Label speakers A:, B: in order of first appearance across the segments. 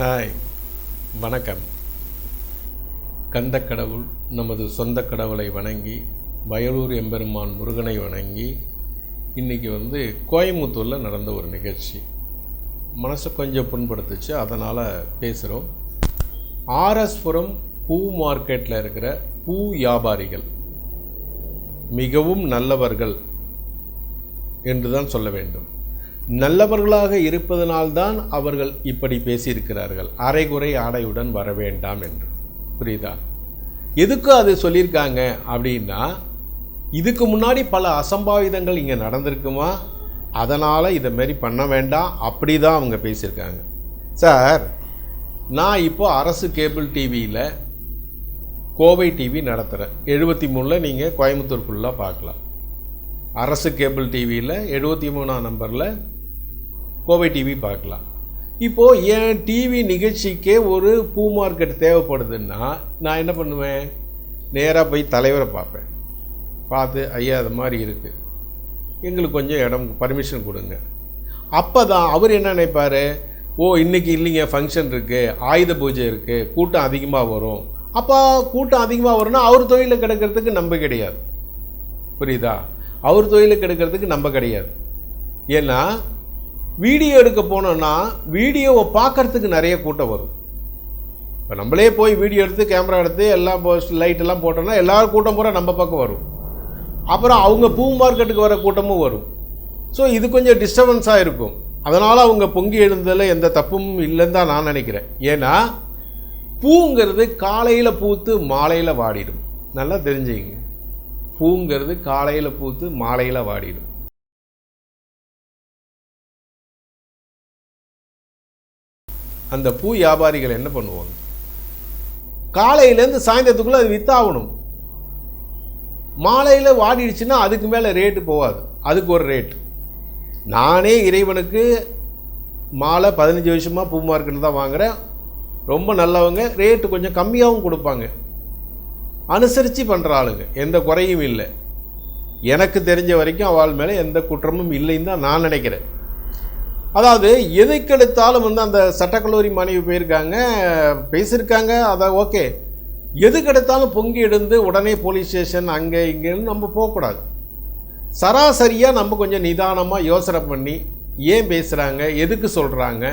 A: Hi வணக்கம். கந்த கடவுள் நமது சொந்த கடவுளை வணங்கி வயலூர் எம்பெருமான் முருகனை வணங்கி இன்றைக்கி வந்து கோயம்புத்தூரில் நடந்த ஒரு நிகழ்ச்சி. மனசை கொஞ்சம் புண்படுத்துச்சு அதனால் பேசுகிறோம் ஆர்எஸ்புரம் பூ மார்க்கெட்டில் இருக்கிற பூ வியாபாரிகள் மிகவும் நல்லவர்கள் என்று தான் சொல்ல வேண்டும். நல்லவர்களாக இருப்பதனால்தான் அவர்கள் இப்படி பேசியிருக்கிறார்கள். அரைகுறை ஆடையுடன் வர வேண்டாம் என்று. புரியுதா? எதுக்கு அது சொல்லியிருக்காங்க அப்படின்னா இதுக்கு முன்னாடி பல அசம்பாவிதங்கள் இங்கே நடந்திருக்குமா? அதனால் இதை மாரி பண்ண வேண்டாம். அப்படி தான் அவங்க பேசியிருக்காங்க. சார் நான் இப்போது அரசு கேபிள் டிவியில் கோவை டிவி நடத்துகிறேன் எழுபத்தி மூணில் நீங்கள் கோயம்புத்தூர் ஃபுல்லாக பார்க்கலாம். அரசு கேபிள் டிவியில் எழுபத்தி மூணாம் நம்பரில் கோவை டிவி பார்க்கலாம். இப்போது என் டிவி நிகழ்ச்சிக்கே ஒரு பூ மார்க்கெட் தேவைப்படுதுன்னா நான் என்ன பண்ணுவேன்? நேராக போய் தலைவரை பார்ப்பேன். பார்த்து ஐயா அது மாதிரி இருக்குது எங்களுக்கு கொஞ்சம் இடம் பர்மிஷன் கொடுங்க. அப்போ தான் அவர் என்ன நினைப்பார்? ஓ இன்றைக்கி இல்லைங்க ஃபங்க்ஷன் இருக்குது ஆயுத பூஜை இருக்குது கூட்டம் அதிகமாக வரும். அப்போ கூட்டம் அதிகமாக வரும்னா அவர் தொழிலில் கிடக்கிறதுக்கு நம்ப கிடையாது. புரியுதா? அவர் தொழிலில் கிடக்கிறதுக்கு நம்ப கிடையாது. ஏன்னா வீடியோ எடுக்க போனோன்னா வீடியோவை பார்க்கறதுக்கு நிறைய கூட்டம் வரும். இப்போ நம்மளே போய் வீடியோ எடுத்து கேமரா எடுத்து எல்லாம் லைட் எல்லாம் போட்டோம்னா எல்லாரும் கூட்டம் பூரா நம்ம பக்கம் வரும். அப்புறம் அவங்க பூ மார்க்கெட்டுக்கு வர கூட்டமும் வரும். ஸோ இது கொஞ்சம் டிஸ்டர்பன்ஸாக இருக்கும். அதனால் அவங்க பொங்கி எழுந்ததில் எந்த தப்பும் இல்லைன்னு தான் நான் நினைக்கிறேன். ஏன்னா பூங்கிறது காலையில் பூத்து மாலையில் வாடிடும். நல்லா தெரிஞ்சுங்க. பூங்கிறது காலையில் பூத்து மாலையில் வாடிடும். அந்த பூ வியாபாரிகள் என்ன பண்ணுவாங்க? காலையிலேருந்து சாயந்தரத்துக்குள்ளே அது வித்தாகணும். மாலையில் வாடிடுச்சுன்னா அதுக்கு மேலே ரேட்டு போகாது. அதுக்கு ஒரு ரேட் நானே இறைவனுக்கு மாலை பதினஞ்சு வருஷமாக பூ மார்க்கெட்டு தான் வாங்குகிறேன் ரொம்ப நல்லவங்க. ரேட்டு கொஞ்சம் கம்மியாகவும் கொடுப்பாங்க. அனுசரித்து பண்ணுற ஆளுங்க. எந்த குறையும் இல்லை. எனக்கு தெரிஞ்ச வரைக்கும் அவள் மேலே எந்த குற்றமும் இல்லைன்னு தான் நான் நினைக்கிறேன். அதாவது எதுக்கெடுத்தாலும் வந்து அந்த சட்டக்கல்லூரி மாணவி போயிருக்காங்க பேசியிருக்காங்க அதை ஓகே. எதுக்கெடுத்தாலும் பொங்கி எடுந்து உடனே போலீஸ் ஸ்டேஷன் அங்கே இங்கேன்னு நம்ம போகக்கூடாது. சராசரியாக நம்ம கொஞ்சம் நிதானமாக யோசனை பண்ணி ஏன் பேசுகிறாங்க எதுக்கு சொல்கிறாங்க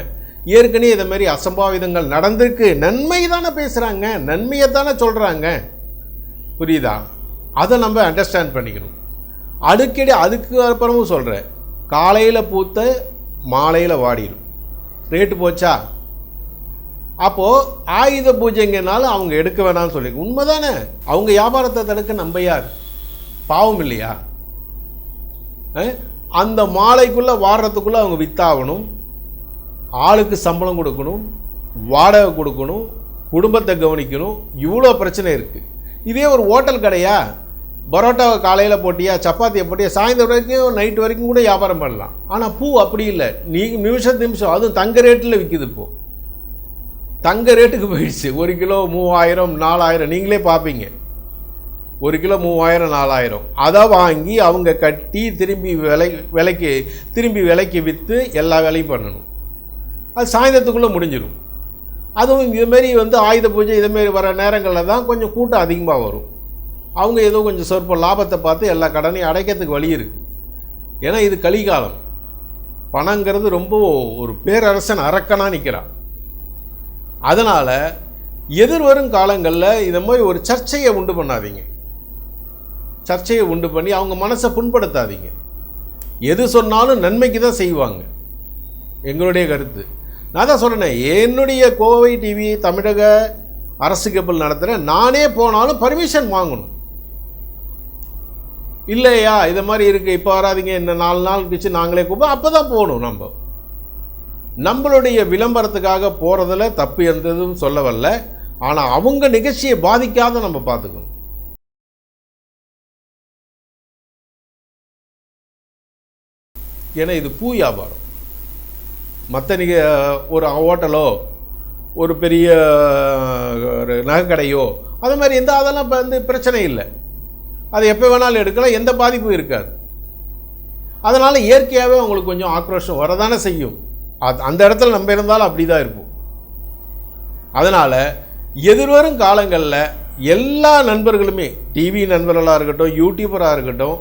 A: ஏற்கனவே இதை மாதிரி அசம்பாவிதங்கள் நடந்திருக்கு நன்மை தானே பேசுகிறாங்க நன்மையை தானே சொல்கிறாங்க புரியுதா? அதை நம்ம அண்டர்ஸ்டாண்ட் பண்ணிக்கணும். அடிக்கடி அதுக்கு அப்புறமும் சொல்கிறேன் காலையில் பூத்த மாலையில் வாடிடும் ரேட்டு போச்சா? அப்போது ஆயுத பூஜைங்கனாலும் அவங்க எடுக்க வேணாம்னு சொல்லி உண்மை தானே அவங்க வியாபாரத்தை தடுக்க நம்ம யார்? பாவம் இல்லையா? அந்த மாலைக்குள்ளே வாடுறதுக்குள்ளே அவங்க வித்தாகணும். ஆளுக்கு சம்பளம் கொடுக்கணும். வாடகை கொடுக்கணும். குடும்பத்தை கவனிக்கணும். இவ்வளோ பிரச்சனை இருக்குது இதே ஒரு ஹோட்டல் கடையா? பரோட்டாவை காலையில் போட்டியா சப்பாத்தியை போட்டியா சாயந்தரம் வரைக்கும் நைட் வரைக்கும் கூட வியாபாரம் பண்ணலாம். ஆனால் பூ அப்படி இல்லை. நீ நிமிஷம் நிமிஷம் அதுவும் தங்க ரேட்டில் விற்கிது இப்போ தங்க ரேட்டுக்கு போயிடுச்சு. ஒரு கிலோ மூவாயிரம் நாலாயிரம் நீங்களே பார்ப்பீங்க. ஒரு கிலோ மூவாயிரம் நாலாயிரம். அதை வாங்கி அவங்க கட்டி திரும்பி விலை விலைக்கு திரும்பி விலைக்கு விற்று எல்லா வேலையும் பண்ணணும். அது சாயந்தரத்துக்குள்ளே முடிஞ்சிடும். அதுவும் இதுமாரி வந்து ஆயுத பூஜை இதுமாரி வர நேரங்களில் தான் கொஞ்சம் கூட்டம் அதிகமாக வரும். அவங்க ஏதோ கொஞ்சம் சொற்ப லாபத்தை பார்த்து எல்லா கடனையும் அடைக்கிறதுக்கு வழி இருக்குது ஏன்னா இது கலிகாலம். பணங்கிறது ரொம்ப ஒரு பேரரசன் அரக்கனாக நிற்கிறான் அதனால் எதிர்வரும் காலங்களில் இதை மாதிரி ஒரு சர்ச்சையை உண்டு பண்ணாதீங்க. சர்ச்சையை உண்டு பண்ணி அவங்க மனசை புண்படுத்தாதீங்க. எது சொன்னாலும் நன்மைக்கு தான் செய்வாங்க. எங்களுடைய கருத்து. நான் தான் சொல்கிறேன் என்னுடைய கோவை டிவி தமிழக அரசு கேபிள் நடத்துகிறேன் நானே போனாலும் பர்மிஷன் வாங்கணும். இல்லையா? இது மாதிரி இருக்குது இப்போ வராதீங்க. என்ன நாலு நாள் கழிச்சு நாங்களே கூப்பிடும் அப்போ தான் போகணும் நம்ம. நம்மளுடைய விளம்பரத்துக்காக போகிறதுல தப்பு எந்ததும் சொல்ல வரல ஆனால் அவங்க நிகழ்ச்சியை பாதிக்காத நம்ம பார்த்துக்கணும். ஏன்னா இது பூ வியாபாரம். மற்ற நிக ஒரு ஹோட்டலோ ஒரு பெரிய ஒரு நகைக்கடையோ அது மாதிரி எந்த அதெல்லாம் இப்போ வந்து பிரச்சனை இல்லை. அது எப்போ வேணாலும் எடுக்கலாம் எந்த பாதிப்பும் இருக்காது. அதனால் இயற்கையாகவே உங்களுக்கு கொஞ்சம் ஆக்ரோஷம் வரதானே செய்யும். அது அந்த இடத்துல நம்ம இருந்தாலும் அப்படி தான் இருக்கும் அதனால் எதிர்வரும் காலங்களில் எல்லா நண்பர்களுமே டிவி நண்பர்களாக இருக்கட்டும் யூடியூபராக இருக்கட்டும்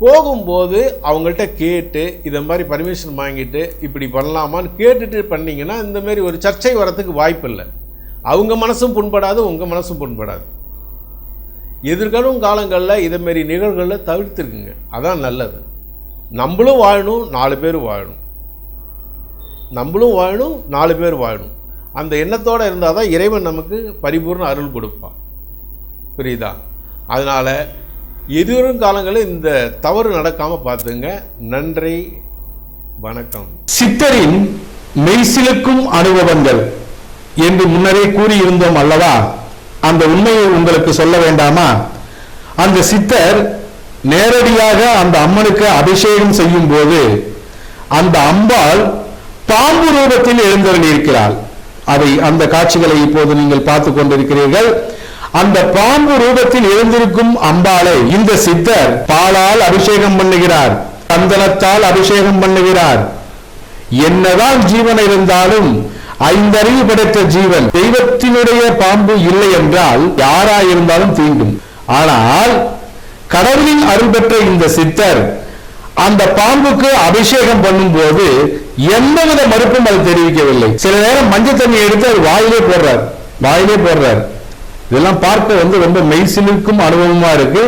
A: போகும்போது அவங்கள்ட்ட கேட்டு இதை மாதிரி பர்மிஷன் வாங்கிட்டு இப்படி பண்ணலாமான்னு கேட்டுட்டு பண்ணிங்கன்னா இந்த மாதிரி ஒரு சர்ச்சை வரத்துக்கு வாய்ப்பு இல்லை அவங்க மனசும் புண்படாது உங்கள் மனசும் புண்படாது. எதிர்காலும் காலங்களில் இதுமாரி நிகழ்வுகளை தவிர்த்துருக்குங்க. அதான் நல்லது. நம்மளும் வாழணும் நாலு பேர் வாழணும். நம்மளும் வாழணும் நாலு பேர் வாழணும். அந்த எண்ணத்தோடு இருந்தால் தான் இறைவன் நமக்கு பரிபூர்ண அருள் கொடுப்பான். புரியுதா? அதனால் எதிரும் காலங்களில் இந்த தவறு நடக்காமல் பார்த்துங்க. நன்றி வணக்கம்.
B: சித்தரின் மெய்சிலுக்கும் அனுபவங்கள் என்று முன்னரே கூறியிருந்தோம் அல்லவா? அந்த உண்மையை உங்களுக்கு சொல்ல வேண்டாமா? அந்த சித்தர் நேரடியாக அந்த அம்மனுக்கு அபிஷேகம் செய்யும் போது அந்த அம்பாள் பாம்பு ரூபத்தில் எழுந்தருளியிருக்கிறாள் அதை அந்த காட்சிகளை இப்போது நீங்கள் பார்த்து கொண்டிருக்கிறீர்கள். அந்த பாம்பு ரூபத்தில் எழுந்திருக்கும் அம்பாளை இந்த சித்தர் பாலால் அபிஷேகம் பண்ணுகிறார் சந்தனத்தால் அபிஷேகம் பண்ணுகிறார். என்னதான் ஜீவன் இருந்தாலும் ஐந்தறிவு படைத்த ஜீவன் தெய்வத்தினுடைய பாம்பு இல்லை என்றால் யாராயிருந்தாலும் தீண்டும். ஆனால் கடவுளின் அருள் பெற்ற இந்த சித்தர் அந்த பாம்புக்கு அபிஷேகம் பண்ணும் போது எந்தவித மறுப்பும் அது தெரிவிக்கவில்லை. சில நேரம் மஞ்சள் தண்ணி எடுத்து அது வாயிலே போடுறார். வாயிலே போடுறார். இதெல்லாம் பார்க்க வந்து ரொம்ப மெய்சிலுக்கும் அனுபவமா இருக்கு.